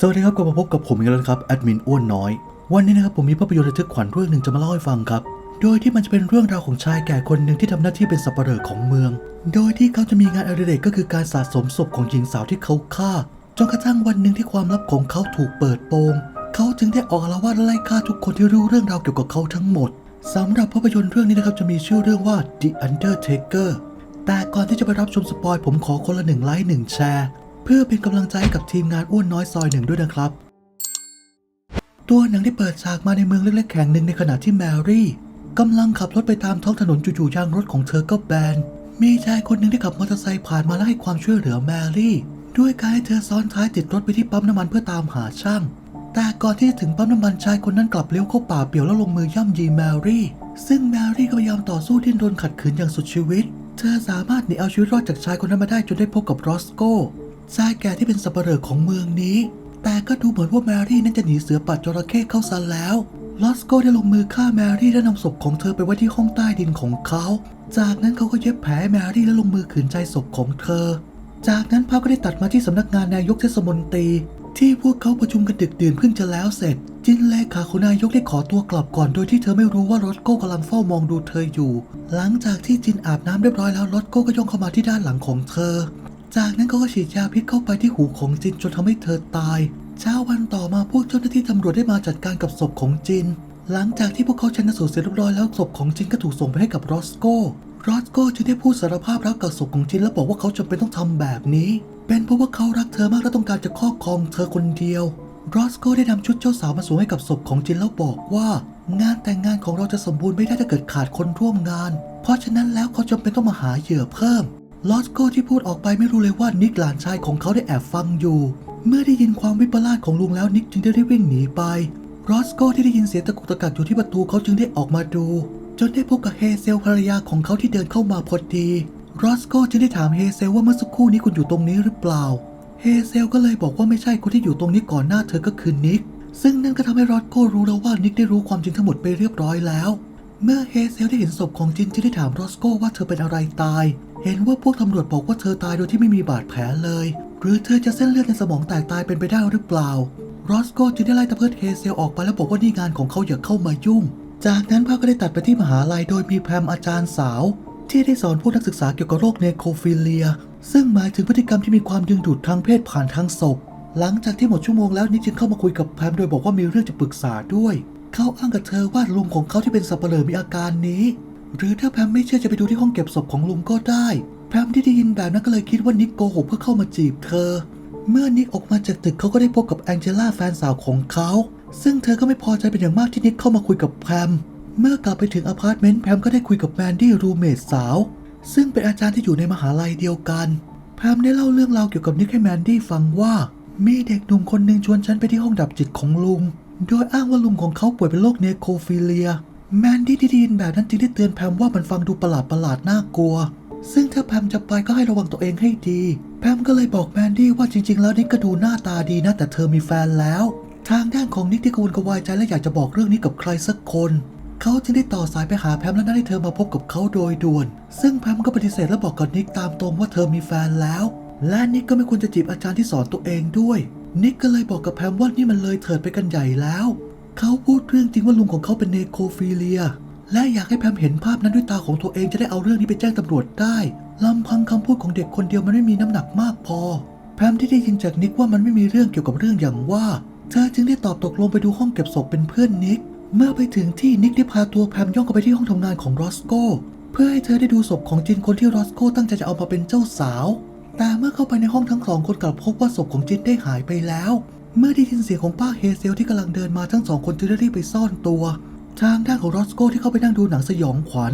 สวัสดีครับกลับมาพบกับผมอีกแล้วครับแอดมินอ้วนน้อย วันนี้นะครับผมมีภาพยนตร์ระทึกขวัญเรื่องหนึ่งจะมาเล่าให้ฟังครับ โดยที่มันจะเป็นเรื่องราวของชายแก่คนหนึ่งที่ทำหน้าที่เป็นสับปเหร่อของเมือง โดยที่เขาจะมีงานอดิเรกก็คือการสะสมศพของหญิงสาวที่เขาฆ่า จนกระทั่งวันหนึ่งที่ความลับของเขาถูกเปิดโปง เขาจึงได้ออกอาละวาดไล่ฆ่าทุกคนที่รู้เรื่องราวเกี่ยวกับเขาทั้งหมดสำหรับภาพยนตร์เรื่องนี้นะครับจะมีชื่อเรื่องว่า The Undertaker แต่ก่อนที่จะไปรับชมสปอยผมขอคนละหนึ่งไลค์หนึ่งแชร์ เพื่อเป็นกำลังใจให้กับทีมงานอ้วนน้อยซอยหนึ่งด้วยนะครับ ตัวหนังได้เปิดฉากมาในเมืองเล็กๆแห่งหนึ่งในขณะที่แมรี่กำลังขับรถไปตามท้องถนนจู่ๆยางรถของเธอก็แบน มีชายคนหนึ่งที่ขับมอเตอร์ไซค์ผ่านมาและให้ความช่วยเหลือแมรี่ ด้วยการให้เธอซ้อนท้ายติดรถไปที่ปั๊มน้ำมันเพื่อตามหาช่าง แต่ก่อนที่จะถึงปั๊มน้ำมันชายคนนั้นกลับเลี้ยวเข้าป่าเปี่ยวแล้วลงมือย่ำยีแมรี่ ซึ่งแมรี่ก็พยายามต่อสู้ดิ้นรนขัดขืนอย่างสุดชีวิต เธอสามารถหนีเอาชีวิตรอดจากชายคนนั้นมาได้จนได้พบกับรอสโก ชายแก่ที่เป็นสับเปลอของเมืองนี้ แต่ก็ดูเหมือนว่าแมรี่นั้นจะหนีเสือปัดจระเข้เข้าซะแล้วลอสโกได้ลงมือฆ่าแมรี่และนำศพของเธอไปไว้ที่ห้องใต้ดินของเขา จากนั้นเขาก็เย็บแผลแมรี่และลงมือขืนใจศพของเธอ จากนั้นภาพก็ได้ตัดมาที่สำนักงานนายกเทศมนตรี ที่พวกเขาประชุมกันดึกดื่นเพิ่งจะแล้วเสร็จ จินเลขาของนายกได้ขอตัวกลับก่อนโดยที่เธอไม่รู้ว่ารถโก้กำลังเฝ้ามองดูเธออยู่ หลังจากที่จินอาบน้ำเรียบร้อยแล้วรถโก้ก็ย่องเข้ามาที่ด้านหลังของเธอ จากนั้นเขาก็ฉีดยาพิษเข้าไปที่หูของจินจนทำให้เธอตาย เช้าวันต่อมาพวกเจ้าหน้าที่ตำรวจได้มาจัดการกับศพของจิน หลังจากที่พวกเขาชันสูตรเสร็จเรียบร้อยแล้วศพของจินก็ถูกส่งไปให้กับรอสโกรอสโกจึงได้พูดสารภาพรักกับศพของจินและบอกว่าเขาจำเป็นต้องทำแบบนี้ เป็นเพราะว่าเขารักเธอมากและต้องการจะครอบครองเธอคนเดียวรอสโกได้นำชุดเจ้าสาวมาสวมให้กับศพของจินแล้วบอกว่า งานแต่งงานของเราจะสมบูรณ์ไม่ได้ถ้าเกิดขาดคนร่วมงาน เพราะฉะนั้นแล้วเขาจำเป็นต้องมาหาเหยื่อเพิ่ม ลอสโกที่พูดออกไปไม่รู้เลยว่านิกหลานชายของเขาได้แอบฟังอยู่ เมื่อได้ยินความวิปลาสของลุงแล้วนิกจึงได้รีบวิ่งหนีไปรอสโกที่ได้ยินเสียงตะกุกตะกักอยู่ที่ประตูเขาจึงได้ออกมาดู จนได้พบกับเฮเซลภรรยาของเขาที่เดินเข้ามาพอดีรอสโกจึงได้ถามเฮเซลว่าเมื่อสักครู่นี้คุณอยู่ตรงนี้หรือเปล่าเฮเซลก็เลยบอกว่าไม่ใช่คนที่อยู่ตรงนี้ก่อนหน้าเธอก็คือนิกซึ่งนั่นก็ทำให้รอสโกรู้แล้วว่านิกได้รู้ความจริงทั้งหมดไปเรียบร้อยแล้ว เมื่อเฮเซลได้เห็นศพของจินจึงได้ถามรอสโกว่าเธอเป็นอะไรตาย เห็นว่าพวกตำรวจบอกว่าเธอตายโดยที่ไม่มีบาดแผลเลย หรือเธอจะเส้นเลือดในสมองแตกตายเป็นไปได้หรือเปล่ารอสโกจึงได้ไล่ตะเพิดเฮเซลออกไปแล้วบอกว่านี่งานของเขาอย่าเข้ามายุ่ง จากนั้นภาพก็ได้ตัดไปที่มหาลัยโดยมีแพมอาจารย์สาว ที่ได้สอนพวกนักศึกษาเกี่ยวกับโรคเนโครฟิเลีย ซึ่งหมายถึงพฤติกรรมที่มีความดึงดูดทางเพศผ่านทางศพ หลังจากที่หมดชั่วโมงแล้วนิกจึงเข้ามาคุยกับแพมโดยบอกว่ามีเรื่องจะปรึกษาด้วย เขาอ้างกับเธอว่าลุงของเขาที่เป็นสับเปลือมีอาการนี้ หรือถ้าแพมไม่เชื่อจะไปดูที่ห้องเก็บศพของลุงก็ได้ แพมที่ได้ยินแบบนั้นก็เลยคิดว่านิกโกหกเพื่อเข้ามาจีบเธอ เมื่อนิกออกมาจากตึกเขาก็ได้พบกับแองเจล่าแฟนสาวของเขา ซึ่งเธอก็ไม่พอใจเป็นอย่างมากที่นิกเข้ามาคุยกับแพม เมื่อกลับไปถึงอพาร์ตเมนต์แพมก็ได้คุยกับแมนดี้รูเมทสาว ซึ่งเป็นอาจารย์ที่อยู่ในมหาลัยเดียวกัน แพมได้เล่าเรื่องราวเกี่ยวกับนิกให้แมนดี้ฟังว่า มีเด็กหนุ่มคนหนึ่งชวนฉันไปที่ห้องดับจิตของลุง โดยอ้างว่าลุงของเขาป่วยเป็นโรคเนโครฟิเลีย แมนดี้ที่ได้ยินแบบนั้นจึงได้เตือนแพมว่ามันฟังดูประหลาดประหลาดน่ากลัว ซึ่งถ้าแพมจะไปก็ให้ระวังตัวเองให้ดี แพมก็เลยบอกแมนดี้ว่าจริง ๆ แล้วนิกก็ดูหน้าตาดีนะ แต่เธอมีแฟนแล้ว ทางด้านของนิกที่กวนกระวายใจและอยากจะบอกเรื่องนี้กับใครสักคน เขาจึงได้ต่อสายไปหาแพมและนัดให้เธอมาพบกับเขาโดยด่วน ซึ่งแพมก็ปฏิเสธและบอกกับนิกตามตรงว่าเธอมีแฟนแล้ว และนิกก็ไม่ควรจะจีบอาจารย์ที่สอนตัวเองด้วย นิกก็เลยบอกกับแพมว่านี่มันเลยเถิดไปกันใหญ่แล้ว เขาพูดเรื่องจริงว่าลุงของเขาเป็นเนโครฟิเลีย และอยากให้แพมเห็นภาพนั้นด้วยตาของตัวเองจะได้เอาเรื่องนี้ไปแจ้งตำรวจได้ลำพังคำพูดของเด็กคนเดียวมันไม่มีน้ำหนักมากพอ แพมที่ได้ยินจากนิกว่ามันไม่มีเรื่องเกี่ยวกับเรื่องอย่างว่า เธอจึงได้ตอบตกลงไปดูห้องเก็บศพเป็นเพื่อนนิก เมื่อไปถึงที่นิกได้พาตัวแพมย่องเข้าไปที่ห้องทำงานของรอสโกเพื่อให้เธอได้ดูศพของจินคนที่รอสโกตั้งใจจะเอามาเป็นเจ้าสาว แต่เมื่อเข้าไปในห้องทั้งสองคนกลับพบว่าศพของจินได้หายไปแล้ว เมื่อได้ยินเสียงของป้าเฮเซลที่กำลังเดินมาทั้งสองคนจึงได้รีบไปซ่อนตัว ทางด้านของรอสโกที่เข้าไปนั่งดูหนังสยองขวัญ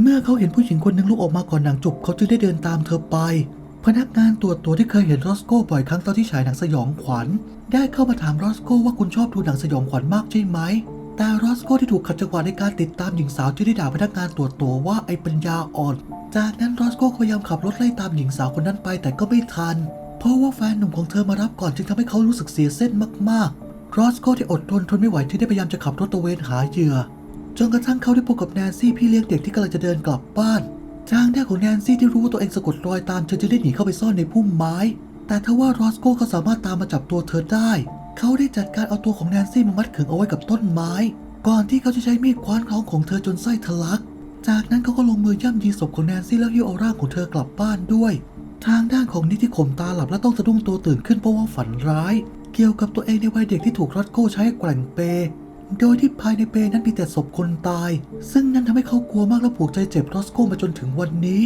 เมื่อเขาเห็นผู้หญิงคนหนึ่งลุกออกมาก่อนหนังจบเขาจึงได้เดินตามเธอไป พนักงานตรวจตัวที่เคยเห็นรอสโกบ่อยครั้งตอนที่ฉายหนังสยองขวัญ ได้เข้ามาถามรอสโกว่าคุณชอบดูหนังสยองขวัญมากใช่ไหมแต่รอสโกที่ถูกขัดจังหวะในการติดตามหญิงสาวจึงได้ด่าพนักงานตรวจตัวว่าไอ้ปัญญาอ่อน จากนั้นรอสโกพยายามขับรถไล่ตามหญิงสาวคนนั้นไปแต่ก็ไม่ทัน เพราะว่าแฟนหนุ่มของเธอมารับก่อนจึงทำให้เขารู้สึกเสียเส้นมากๆรอสโกที่อดทนทนไม่ไหวจึงได้พยายามจะขับรถตระเวนหาเหยื่อ จนกระทั่งเขาได้พบกับแนนซี่พี่เลี้ยงเด็กที่กำลังจะเดินกลับบ้านทางด้านของแนนซี่ที่รู้ว่าตัวเองสะกดรอยตามเธอจึงได้หนีเข้าไปซ่อนในพุ่มไม้ แต่ทว่ารอสโกเขาสามารถตามมาจับตัวเธอได้ เขาได้จัดการเอาตัวของแนนซี่มามัดขึงเอาไว้กับต้นไม้ ก่อนที่เขาจะใช้มีดคว้านท้องของเธอจนไส้ทะลัก จากนั้นเขาก็ลงมือย่ำยีศพของแนนซี่แล้วหิ้วเอาร่างของเธอกลับบ้านด้วย ทางด้านของนิกที่ขมตาหลับและต้องสะดุ้งตัวตื่นขึ้นเพราะว่าฝันร้าย เกี่ยวกับตัวเองในวัยเด็กที่ถูกรอดโก้ใช้แกว่งเป โดยที่ภายในเปนั้นมีแต่ศพคนตาย ซึ่งนั่นทำให้เขากลัวมากและผูกใจเจ็บรอสโก้มาจนถึงวันนี้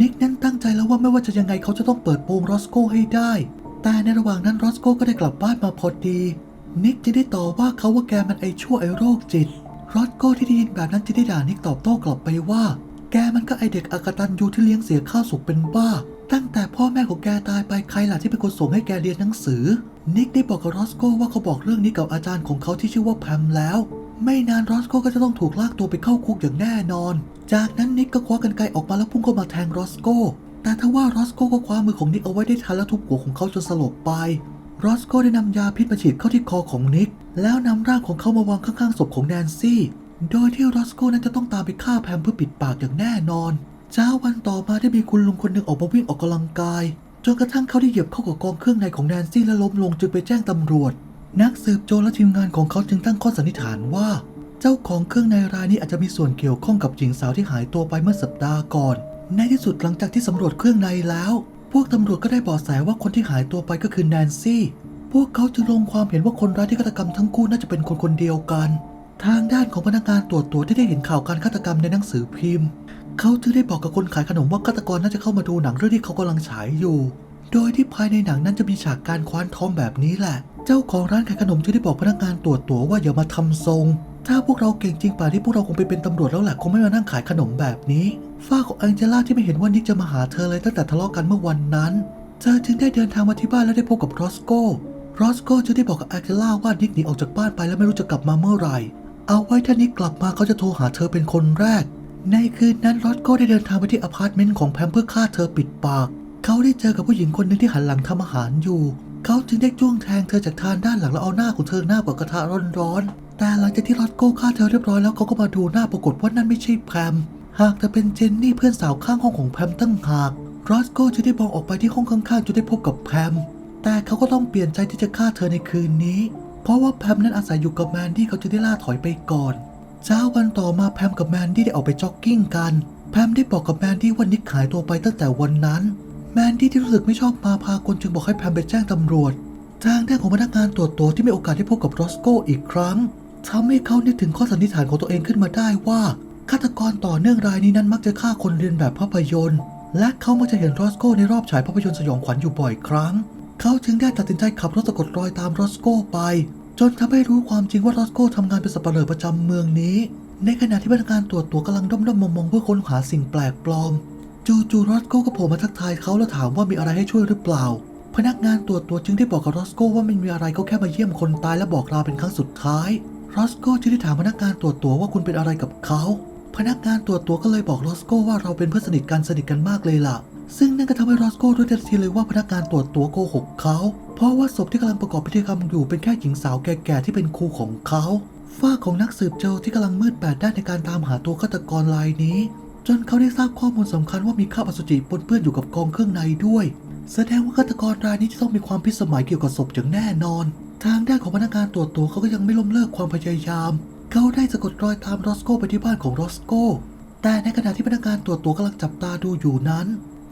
นิกนั้นตั้งใจแล้วว่าไม่ว่าจะยังไงเขาจะต้องเปิดโปงรอสโก้ให้ได้ แต่ในระหว่างนั้นรอสโก้ก็ได้กลับบ้านมาพอดี นิกจะได้ต่อว่าเขาว่าแกมันไอชั่วไอโรคจิตรอสโก้ที่ได้ยินแบบนั้นจะได้ด่านิกตอบโต้กลับไปว่า แกมันก็ไอเด็กอากตันยูที่เลี้ยงเสียข้าวสุกเป็นบ้า ตั้งแต่พ่อแม่ของแกตายไปใครล่ะที่เป็นคนส่งให้แกเรียนหนังสือ นิกได้บอกกับรอสโก้ว่าเขาบอกเรื่องนี้กับอาจารย์ของเขาที่ชื่อว่าแพมแล้ว ไม่นานรอสโก้ก็จะต้องถูกลากตัวไปเข้าคุกอย่างแน่นอน จากนั้นนิกก็คว้ากันไกรออกมาแล้วพุ่งเข้ามาแทงรอสโก้แต่ทว่ารอสโก้ก็คว้ามือของนิกเอาไว้ได้ทันและทุบหัวของเขาจนสลบไปรอสโก้ได้นำยาพิษมาฉีดเข้าที่คอของนิก แล้วนำร่างของเขามาวางข้างๆศพของแนนซี่ โดยที่รอสโก้นั้นจะต้องตามไปฆ่าแพมเพื่อปิดปากอย่างแน่นอน เช้าวันต่อมาได้มีคุณลุงคนหนึ่งออกมาวิ่งออกกำลังกายจนกระทั่งเขาได้เหยียบเข้ากับกองเครื่องในของแนนซี่และล้มลงจึงไปแจ้งตำรวจ นักสืบโจรและทีมงานของเขาจึงตั้งข้อสันนิษฐานว่า เจ้าของเครื่องในรายนี้อาจจะมีส่วนเกี่ยวข้องกับหญิงสาวที่หายตัวไปเมื่อสัปดาห์ก่อน ในที่สุดหลังจากที่สำรวจเครื่องในแล้ว พวกตำรวจก็ได้เบาะแสว่าคนที่หายตัวไปก็คือแนนซี่ พวกเขาจึงลงความเห็นว่าคนร้ายที่ฆาตกรรมทั้งคู่น่าจะเป็นคนคนเดียวกัน ทางด้านของพนักงานตรวจตัวที่ได้เห็นข่าวการฆาตกรรมในหนังสือพิมพ์ เขาจึงได้บอกกับคนขายขนมว่าฆาตกรน่าจะเข้ามาดูหนังเรื่องที่เขากำลังฉายอยู่ โดยที่ภายในหนังนั้นจะมีฉากการคว้านท้องแบบนี้แหละ เจ้าของร้านขายขนมจึงได้บอกพนักงานตรวจตั๋วว่าอย่ามาทำทรง ถ้าพวกเราเก่งจริงป่านที่พวกเราคงไปเป็นตำรวจแล้วแหละคงไม่มานั่งขายขนมแบบนี้ ฝ้าของแองเจล่าที่ไม่เห็นว่านิกจะมาหาเธอเลยตั้งแต่ทะเลาะกันเมื่อวันนั้นเธอจึงได้เดินทางมาที่บ้านและได้พบกับรอสโก้รอสโก้จึงได้บอกกับแองเจล่าว่านิกหนีออกจากบ้านไปและไม่รู้จะกลับมาเมื่อไหร่ เอาไว้ถ้านิกกลับมาเขาจะโทรหาเธอเป็นคนแรก ในคืนนั้นรอสโก้ได้เดินทางไปที่อพาร์ตเมนต์ของแพมเพื่อฆ่าเธอปิดปาก เขาได้เจอกับผู้หญิงคนหนึ่งที่หันหลังทำอาหารอยู่ เขาจึงได้จ้วงแทงเธอจากทางด้านหลังแล้วเอาหน้าของเธอหน้ากับกระทะร้อนๆ แต่หลังจากที่รอสโก้ฆ่าเธอเรียบร้อยแล้วเขาก็มาดูหน้าปรากฏว่านั่นไม่ใช่แพม หากแต่เป็นเจนนี่เพื่อนสาวข้างห้องของแพมตั้งหากรอสโก้จะได้มองออกไปที่ห้องข้างๆจะได้พบกับแพม แต่เขาก็ต้องเปลี่ยนใจที่จะฆ่าเธอในคืนนี้ เพราะว่าแพมนั้นอาศัยอยู่กับแมนดี้เขาจะได้ล่าถอยไปก่อน เช้าวันต่อมาแพมกับแมนดี้ได้ออกไปจ็อกกิ้งกัน แพมได้บอกกับแมนดี้ว่านิกหายตัวไปตั้งแต่วันนั้น แมนดี้ที่รู้สึกไม่ชอบมาพากลจึงบอกให้แพมไปแจ้งตำรวจ ทางด้านของพนักงานตรวจตัวที่มีโอกาสได้พบกับรอสโกอีกครั้งทำให้เขานึกถึงข้อสันนิษฐานของตัวเองขึ้นมาได้ว่าฆาตกรต่อเนื่องรายนี้นั้นมักจะฆ่าคนเรียนแบบภาพยนตร์ และเขามักจะเห็นรอสโกในรอบฉายภาพยนตร์สยองขวัญอยู่บ่อยครั้ง เขาจึงได้ตัดสินใจขับรถสะกดรอยตามรอสโกไป จนทำให้รู้ความจริงว่ารอสโก้ทำงานเป็นสับเปลือประจำเมืองนี้ ในขณะที่พนักงานตรวจตัวกำลังด้อมๆมองๆเพื่อค้นหาสิ่งแปลกปลอม จู่ๆรอสโก้ก็โผล่มาทักทายเขาแล้วถามว่ามีอะไรให้ช่วยหรือเปล่า พนักงานตรวจตัวจึงได้บอกกับรอสโก้ว่าไม่มีอะไรเขาแค่มาเยี่ยมคนตายและบอกลาเป็นครั้งสุดท้ายรอสโก้จึงได้ถามพนักงานตรวจตัวว่าคุณเป็นอะไรกับเขาพนักงานตรวจตัวก็เลยบอกรอสโก้ว่าเราเป็นเพื่อนสนิทกันสนิทกันมากเลยล่ะ ซึ่งนั่นก็ทำให้รอสโก้รู้ทันทีเลยว่าพนักงานตรวจตัวโกหกเขา เพราะว่าศพที่กำลังประกอบพิธีกรรมอยู่เป็นแค่หญิงสาวแก่ๆที่เป็นครูของเขาฝ้าของนักสืบโจรที่กำลังมืดแปดด้านในการตามหาตัวฆาตกรรายนี้ จนเขาได้ทราบข้อมูลสำคัญว่ามีคราบอสุจิปนเปื้อนอยู่กับกองเครื่องในด้วย แสดงว่าฆาตกรรายนี้จะต้องมีความพิสมัยเกี่ยวกับศพอย่างแน่นอน ทางด้านของพนักงานตรวจตัวเขาก็ยังไม่ล้มเลิกความพยายาม เขาได้สะกดรอยตามรอสโก้ไปที่บ้านของรอสโก้แต่ในขณะที่พนักงานตรวจตัวกำลังจับตาดูอยู่นั้น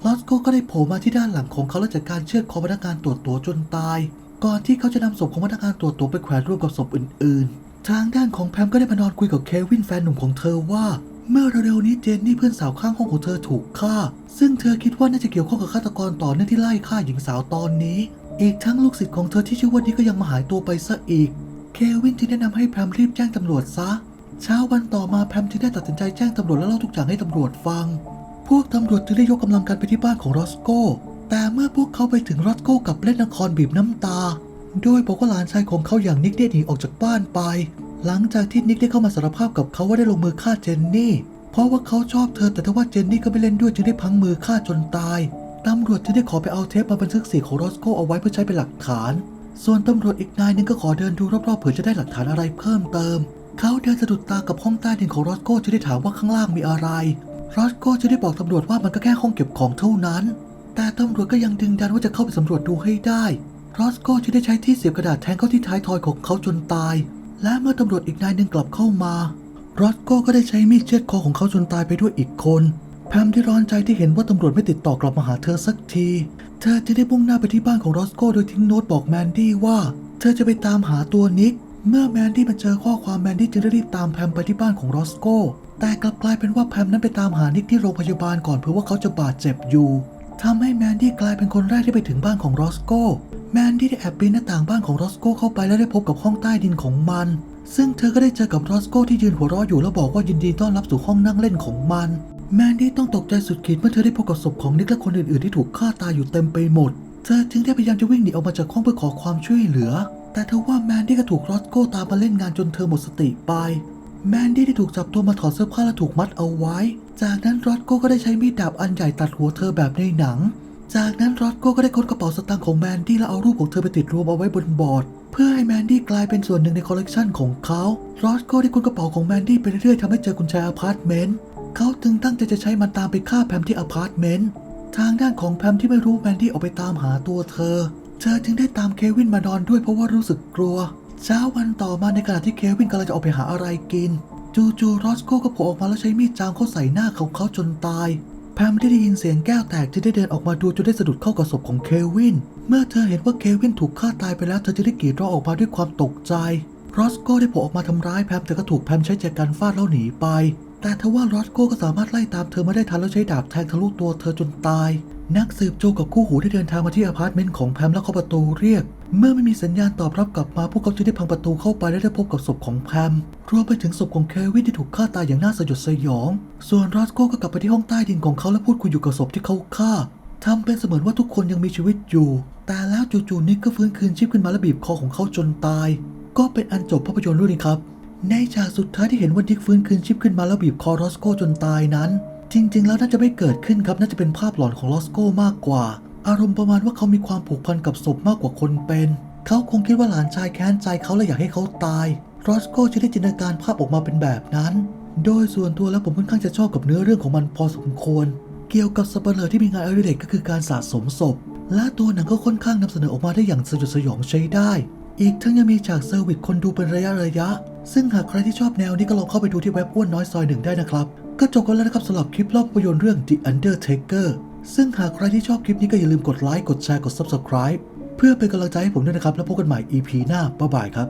รอสโก้ก็ได้โผล่มาที่ด้านหลังของเขาและจัดการเชือดคอพนักงานตรวจตัวจนตาย ก่อนที่เขาจะนำศพของพนักงานตรวจตัวไปแขวนร่วมกับศพอื่น ๆ ทางด้านของแพมก็ได้มานอนคุยกับเควินแฟนหนุ่มของเธอว่า เมื่อเร็วๆนี้เจนนี่เพื่อนสาวข้างห้องของเธอถูกฆ่า ซึ่งเธอคิดว่าน่าจะเกี่ยวข้องกับฆาตกรต่อเนื่องที่ไล่ฆ่าหญิงสาวตอนนี้ อีกทั้งลูกศิษย์ของเธอที่ชื่อว่านี่ก็ยังมาหายตัวไปซะอีก เควินจึงแนะนำให้แพมรีบแจ้งตำรวจซะ เช้าวันต่อมาแพมจึงได้ตัดสินใจแจ้งตำรวจและเล่าทุกอย่างให้ตำรวจฟัง พวกตำรวจจึงได้ยกกำลังกันไปที่บ้านของรอสโก้ แต่เมื่อพวกเขาไปถึงรอสโก้กับเล่นละครบีบน้ำตา โดยบอกว่าหลานชายของเขาอย่างนิกได้หนีออกจากบ้านไป หลังจากที่นิกได้เข้ามาสารภาพกับเขาว่าได้ลงมือฆ่าเจนนี่ เพราะว่าเขาชอบเธอแต่ถ้าว่าเจนนี่ก็ไม่เล่นด้วยจึงได้พังมือฆ่าจนตายตำรวจจึงได้ขอไปเอาเทปมาบันทึกเสียงของรอสโก้เอาไว้เพื่อใช้เป็นหลักฐาน ส่วนตำรวจอีกนายนึงก็ขอเดินดูรอบๆเผื่อจะได้หลักฐานอะไรเพิ่มเติม เขาเดินสะดุดตากับห้องใต้ดินของรอสโก้จึงได้ถามว่าข้างล่างมีอะไร รอสโก้จะได้บอกตำรวจว่ามันก็แค่ห้องเก็บของเท่านั้น แต่ตำรวจก็ยังดึงดันว่าจะเข้าไปสำรวจดูให้ได้ รอสโก้จึงได้ใช้ที่เสียบกระดาษแทงเข้าที่ท้ายทอยของเขาจนตาย และเมื่อตำรวจอีกนายหนึ่งกลับเข้ามา รอสโก้ก็ได้ใช้มีดเชือดคอของเขาจนตายไปด้วยอีกคนแพมที่ร้อนใจที่เห็นว่าตำรวจไม่ติดต่อกลับมาหาเธอสักที เธอจะได้มุ่งหน้าไปที่บ้านของรอสโก้โดยทิ้งโน้ตบอกแมนดี้ว่า เธอจะไปตามหาตัวนิก เมื่อแมนดี้มาเจอข้อความแมนดี้จึงได้รีบตามแพมไปที่บ้านของรอสโก้แต่กลับกลายเป็นว่าแพมนั้นไปตามหานิกที่โรงพยาบาลก่อนเพื่อว่าเขาจะบาดเจ็บอยู่ทำให้แมนดี้กลายเป็นคนแรกที่ไปถึงบ้านของรอสโก้แมนดี้ได้แอบปีนหน้าต่างบ้านของรอสโก้เข้าไปและได้พบกับห้องใต้ดินของมัน ซึ่งเธอก็ได้เจอกับรอสโก้ที่ยืนหัวเราะอยู่แล้วบอกว่ายินดีต้อนรับสู่ห้องนั่งเล่นของมัน แมนดี้ต้องตกใจสุดขีดเมื่อเธอได้พบกับศพของนิกและคนอื่นๆที่ถูกฆ่าตายอยู่เต็มไปหมด เธอจึงได้พยายามจะวิ่งหนีออกมาจากห้องเพื่อขอความช่วยเหลือ แต่เธอว่าแมนดี้ก็ถูกรอสโก้ตามมาเล่นงานจนเธอหมดสติไป แมนดี้ได้ถูกจับตัวมาถอดเสื้อผ้าและถูกมัดเอาไว้ จากนั้นรอสโก้ก็ได้ใช้มีดดาบอันใหญ่ตัดหัวเธอแบบในหนัง จากนั้นรอสโก้ก็ได้ค้นกระเป๋าสตางค์ของแมนดี้และเอารูปของเธอไปติดรวมเอาไว้บนบอร์ด เพื่อให้แมนดี้กลายเป็นส่วนหนึ่งในคอลเลกชันของเขารอสโก้ได้ค้นกระเป๋าของแมนดี้ไปเรื่อยๆทำให้เจอกุญแจอพาร์ตเมนต์เขาจึงตั้งใจจะใช้มันตามไปฆ่าแพมที่อพาร์ตเมนต์ทางด้านของแพมที่ไม่รู้แมนดี้ออกไปตามหาตัวเธอ เธอจึงได้ตามเควินมานอนด้วยเพราะว่ารู้สึกกลัว เช้าวันต่อมาในขณะที่เควินกำลังจะออกไปหาอะไรกิน จู่ๆรอสโก้ก็โผล่ออกมาแล้วใช้มีดจามเข้าใส่หน้าเของเขาจนตายแพมได้ได้ยินเสียงแก้วแตกจึงได้เดินออกมาดูจนได้สะดุดเข้ากับศพของเควิน เมื่อเธอเห็นว่าเควินถูกฆ่าตายไปแล้วเธอจะได้กรีดร้องออกมาด้วยความตกใจรอสโก้ได้โผล่ออกมาทำร้ายแพมแต่ก็ถูกแพมใช้แจกันฟาดแล้วหนีไป แต่ทว่ารอสโก้ก็สามารถไล่ตามเธอมาได้ทันแล้วใช้ดาบแทงทะลุตัวเธอจนตาย นักสืบโจกับคู่หูได้เดินทางมาที่อพาร์ตเมนต์ของแพมแล้วเคาะประตูเรียก เมื่อไม่มีสัญญาณตอบรับกลับมาพวกเขาจึงได้พังประตูเข้าไปและได้พบกับศพของแพมรวมไปถึงศพของเควินที่ถูกฆ่าตายอย่างน่าสยดสยอง ส่วนรอสโก้ก็กลับไปที่ห้องใต้ดินของเขาและพูดคุยอยู่กับศพที่เขาฆ่าทำเป็นเสมือนว่าทุกคนยังมีชีวิตอยู่ แต่แล้วจู่ๆนิกก็ฟื้นคืนชีพขึ้นมาและบีบคอของเขาจนตาย ก็เป็นอันจบภาพยนตร์เรื่องนี้ครับ ในฉากสุดท้ายที่เห็นว่าดิกฟื้นคืนชีพขึ้นมาแล้วบีบคอรอสโก้จนตายนั้น จริง ๆ แล้วน่าจะไม่เกิดขึ้นครับ น่าจะเป็นภาพหลอนของรอสโก้มากกว่า อารมณ์ประมาณว่าเขามีความผูกพันกับศพมากกว่าคนเป็น เขาคงคิดว่าหลานชายแค้นใจเขาและอยากให้เขาตายรอสโก้จะได้จินตนาการภาพออกมาเป็นแบบนั้น โดยส่วนตัวแล้วผมค่อนข้างจะชอบกับเนื้อเรื่องของมันพอสมควร เกี่ยวกับสเปเหร่อที่มีงานอดิเรกก็คือการสะสมศพ และตัวหนังก็ค่อนข้างนำเสนอออกมาได้อย่างสยดสยองใช้ได้ อีกทั้งยังมีฉากเซอร์วิสคนดูเป็นระยะระยะ ซึ่งหากใครที่ชอบแนวนี้ก็ลองเข้าไปดูที่เว็บอ้วนน้อยซอยหนึ่งได้นะครับ ก็จบกันแล้วนะครับสำหรับคลิปเล่าภาพยนตร์เรื่อง The Undertaker ซึ่งหากใครที่ชอบคลิปนี้ก็อย่าลืมกดไลค์ กดแชร์ กด Subscribe เพื่อเป็นกำลังใจให้ผมด้วยนะครับ แล้วพบกันใหม่ EP หน้าบ๊ายบายครับ